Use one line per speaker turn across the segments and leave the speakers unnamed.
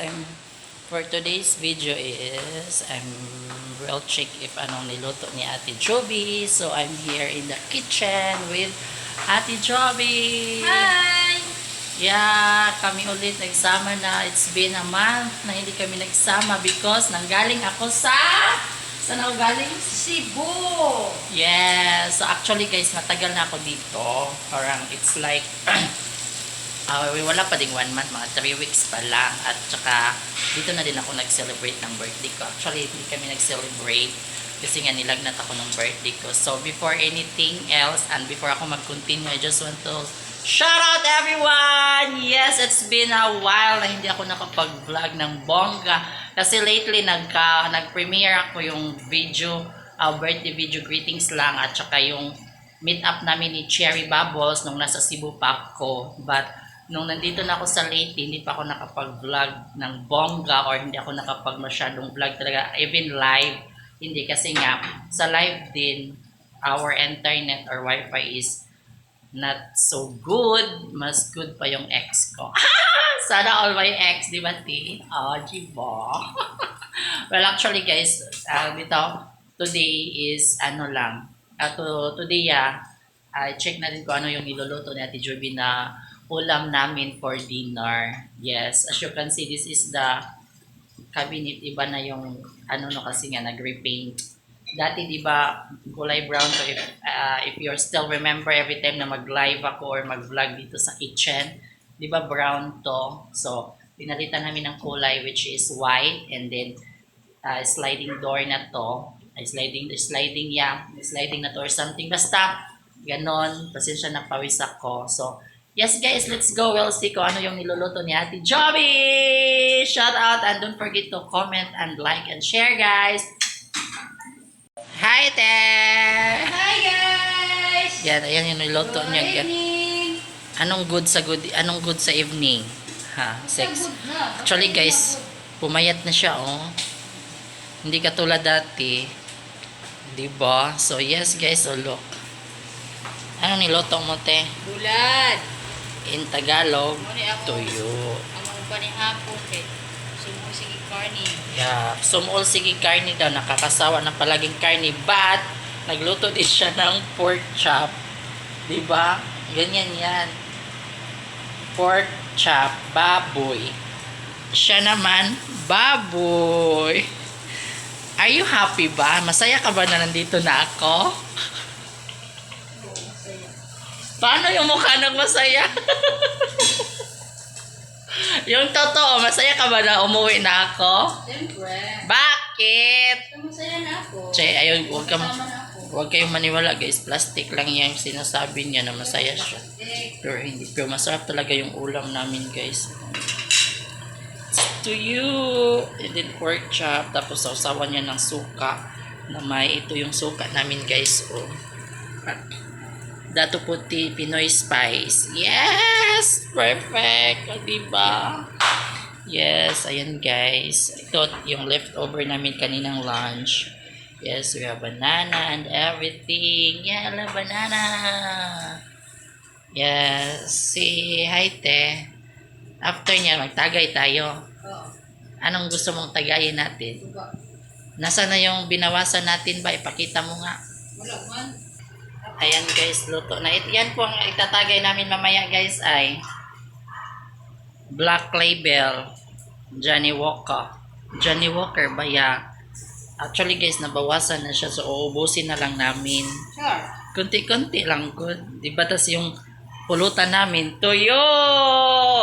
I'm, for today's video is I'm will check if anong niluto ni Ate Joby. So I'm here in the kitchen with Ate Joby!
Hi!
Yeah, kami ulit nagsama na. It's been a month na hindi kami nagsama because nanggaling ako sa... Saan ako galing?
Cebu!
Yes. So actually guys, matagal na ako dito. Parang it's like uh, wala pa ding one month, mga three weeks pa lang. At saka dito na din ako nag-celebrate ng birthday ko. Actually, hindi kami nag-celebrate kasi nga nilagnat ako ng birthday ko. So before anything else and before ako mag-continue, I just want to shout out everyone! Yes, it's been a while na hindi ako nakapag-vlog ng bongga. Kasi lately, nagka, nag-premiere ako yung video, uh, birthday video greetings lang at saka yung meet up namin ni Cherry Bubbles nung nasa Cebu pa ako. But nung nandito na ako sa Leyte, hindi pa ako nakapag-vlog ng bongga or hindi ako nakapag masyadong vlog talaga, even live. Hindi kasi nga, sa live din, our internet or wifi is not so good. Mas good pa yung ex ko. Sana all my ex, di ba, Ti? Oh, diba? well, actually, guys, uh, dito, today is, ano lang, uh, to, today, ah, I check na din ko ano yung niluluto ni Ate Joby na ulam namin for dinner. Yes, as you can see, this is the cabinet. Iba na yung, ano no, kasi nga, nag-repaint. Dati, di ba, kulay brown to if, uh, if you still remember every time na mag-live ako or mag-vlog dito sa kitchen, di ba brown to? So, pinalitan namin ng kulay which is white and then uh, sliding door na to. Ay, sliding, sliding yeah, sliding na to or something. Basta, ganon. Pasensya na pawis ako. So, yes guys, let's go. We'll see kung ano yung niluluto ni Ate Joby! Shout out and don't forget to comment and like and share guys! Hi there!
Hi guys!
Yan, ayan yung niluto
Good
niya.
evening!
Anong good sa good anong good sa evening? Ha, sex.
Good.
Actually guys, pumayat na siya oh. Hindi katulad dati. 'Di ba? So yes guys, oh look. Ano niluto mo te?
Bulad!
In Tagalog, tuyo.
Ang mga panihapon kay Sumo sige karni.
Yeah, sumol sige karni daw, nakakasawa ng palaging karni, but nagluto din siya ng pork chop. 'Di ba? Ganyan 'yan. Pork chop, baboy. Siya naman, baboy. Are you happy ba? Masaya ka ba na nandito na ako? Paano yung mukha ng masaya? yung totoo, masaya ka ba na umuwi na ako?
Siyempre.
Bakit?
Masaya na ako.
Che, ayaw, huwag ka, huwag kayong maniwala guys. Plastic lang yung sinasabi niya na masaya siya. Pero hindi. Pero masarap talaga yung ulam namin guys. To you. And then pork chop. Tapos sausawan niya ng suka. Na may ito yung suka namin guys. Oh. Dato puti Pinoy Spice. Yes! Perfect! O, diba? Yes, ayan guys. Ito yung leftover namin kaninang lunch. Yes, we have banana and everything. Yeah, la banana. Yes, si Haite. After niya, magtagay tayo.
oo.
Anong gusto mong tagayin natin?
Diba?
Nasa na yung binawasan natin ba? Ipakita mo nga.
Wala man.
Ayan guys, luto na. Yan po ang itatagay namin mamaya guys ay Black Label Johnny Walker. Johnny Walker ba ya? Actually guys, nabawasan na siya so uubusin na lang namin.
Sure.
Kunti-kunti lang good. Di ba tas yung pulutan namin, tuyo!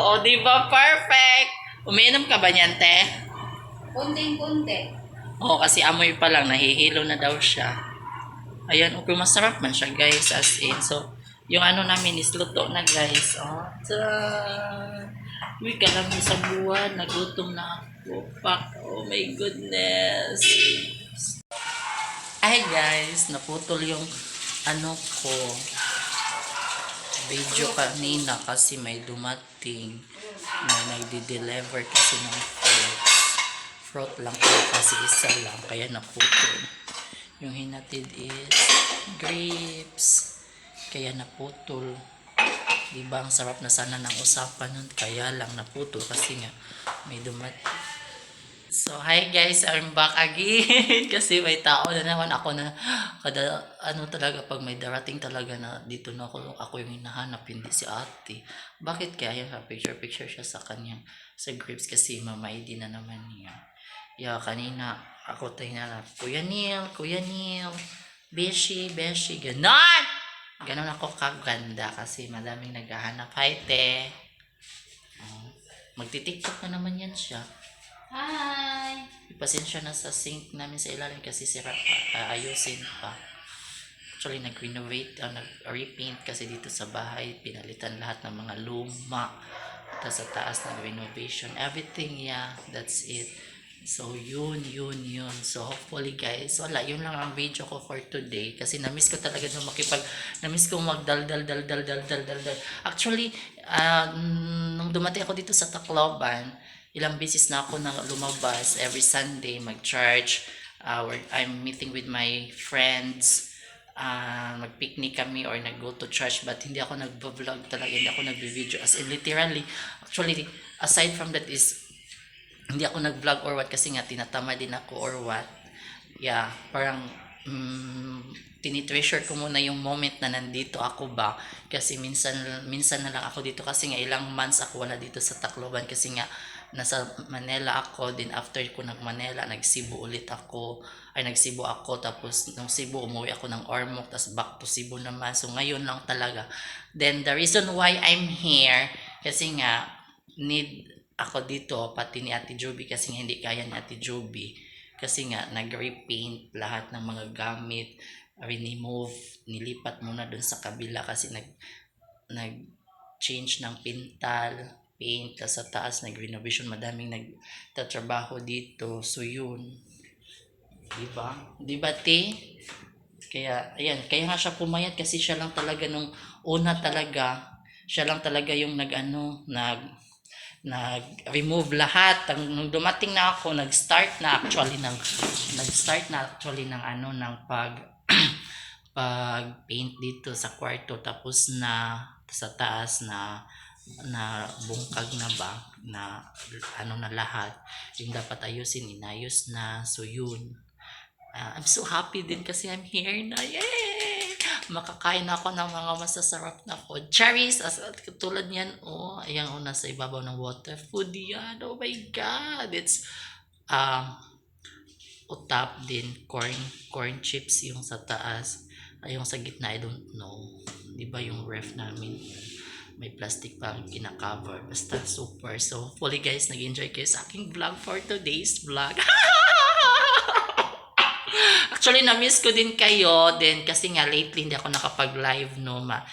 O di ba perfect? Umiinom ka ba niyan, te?
Kunting-kunti.
Oo, kasi amoy pa lang, nahihilo na daw siya. Ayan, okay, masarap man siya, guys, as in. So, yung ano namin is luto na, guys. Oh, ta Uy, karami sa buwan, nagutom na ako. Pak, oh my goodness. Ay, guys, naputol yung ano ko. Video kanina kasi may dumating. May nagdi-deliver kasi ng fruits fruit lang kasi isa lang kaya naputol yung hinatid is grapes kaya naputol Di ba ang sarap na sana ng usapan nun. Kaya lang naputol kasi nga may dumat. So, hi guys, I'm back again. kasi may tao na naman ako na kada ano talaga pag may darating talaga na dito na ako ako yung hinahanap hindi si ate. Bakit kaya yung picture picture siya sa kanyang sa grips kasi mama ID na naman niya. Yeah, kanina ako tayo na Kuya Neil, Kuya Neil, Beshi, Beshi, ganon! Ganon ako kaganda kasi madaming naghahanap. Hi, te. Oh, Magti-tiktok na naman yan siya.
Hi!
Pasensya na sa sink namin sa ilalim kasi sira pa, ah, ayusin pa. Actually, nag-renovate, ah, nag-repaint kasi dito sa bahay. Pinalitan lahat ng mga luma. Tapos sa taas nag-renovation. Everything, yeah, that's it. So, yun, yun, yun. So, hopefully guys, wala, yun lang ang video ko for today. Kasi na-miss ko talaga nung makipag, na-miss ko magdal, dal, dal, dal, dal, dal, dal. Actually, ah, nung dumating ako dito sa Tacloban, ilang beses na ako na lumabas every Sunday mag-church. Uh, I'm meeting with my friends. Uh, mag-picnic kami or nag-go to church but hindi ako nag-vlog talaga, hindi ako nag-video as in literally. Actually, aside from that is hindi ako nag-vlog or what kasi nga tinatama din ako or what. Yeah, parang mm, tinitreasure ko muna yung moment na nandito ako ba? Kasi minsan minsan na lang ako dito kasi nga ilang months ako wala dito sa Tacloban kasi nga nasa Manila ako. Din after ko nag Manila nagsibo ulit ako. Ay nagsibo ako. Tapos nung Cebu umuwi ako ng Ormoc tapos back to Cebu naman. So ngayon lang talaga. Then the reason why I'm here kasi nga need ako dito pati ni Ate Joby kasi hindi kaya ni Ate Joby. Kasi nga nag-repaint lahat ng mga gamit remove nilipat muna dun sa kabila kasi nag nag change ng pintal paint tas sa taas nag-renovation madaming nagtatrabaho dito. So yun. Di ba di ba te? Kaya ayan kaya nga siya pumayat kasi siya lang talaga nung una talaga siya lang talaga yung nag ano nag nag-remove lahat. Nung dumating na ako, nag-start na actually ng nag-start na actually ng ano ng pag pag paint dito sa kwarto. Tapos na sa taas na na bungkag na ba na ano na lahat. Yung dapat ayusin inayos na. So yun. Ah, I'm so happy din kasi I'm here na. Yay makakain ako ng mga masasarap na food. Cherries as tulad niyan oh ayan oh nasa ibabaw ng water food yan. Oh my god it's um utap din. Corn corn chips yung sa taas. Ay yung sa gitna I don't know. Di ba yung ref namin may plastic pa ang kinakover basta super. So hopefully guys nag-enjoy kayo sa aking vlog for today's vlog Actually, na-miss ko din kayo. Then, kasi nga, lately, hindi ako nakapag-live, no. Ma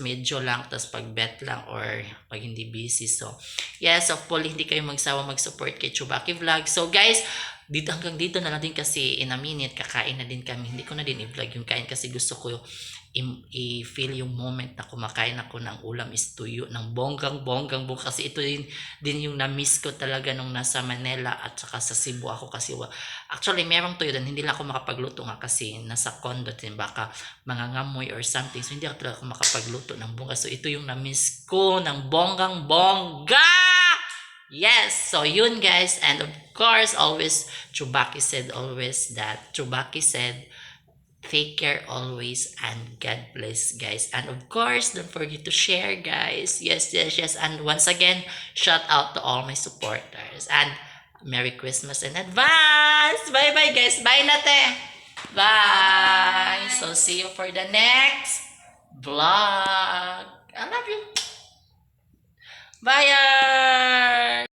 medyo lang, tapos pag bet lang, or pag hindi busy. So, yes, hopefully, hindi kayo magsawa mag-support kay Chubaki Vlog. So, guys, dito hanggang dito na lang din kasi in a minute, kakain na din kami. Hindi ko na din i-vlog yung kain kasi gusto ko i-feel yung moment na kumakain ako ng ulam is tuyo, ng bonggang-bonggang buong. Kasi ito din, din yung na-miss ko talaga nung nasa Manila at saka sa Cebu ako kasi actually merong tuyo din hindi lang ako makapagluto nga kasi nasa condo din baka mangangamoy or something so hindi ako talaga makapagluto ng bongga so ito yung na-miss ko ng bonggang bongga yes so yun guys and of course always Chubaki said always that Chubaki said take care always and God bless guys. And of course don't forget to share guys. Yes yes yes and once again shout out to all my supporters. And Merry Christmas in advance. Bye bye guys. Bye nate. Bye. So see you for the next vlog. I love you bye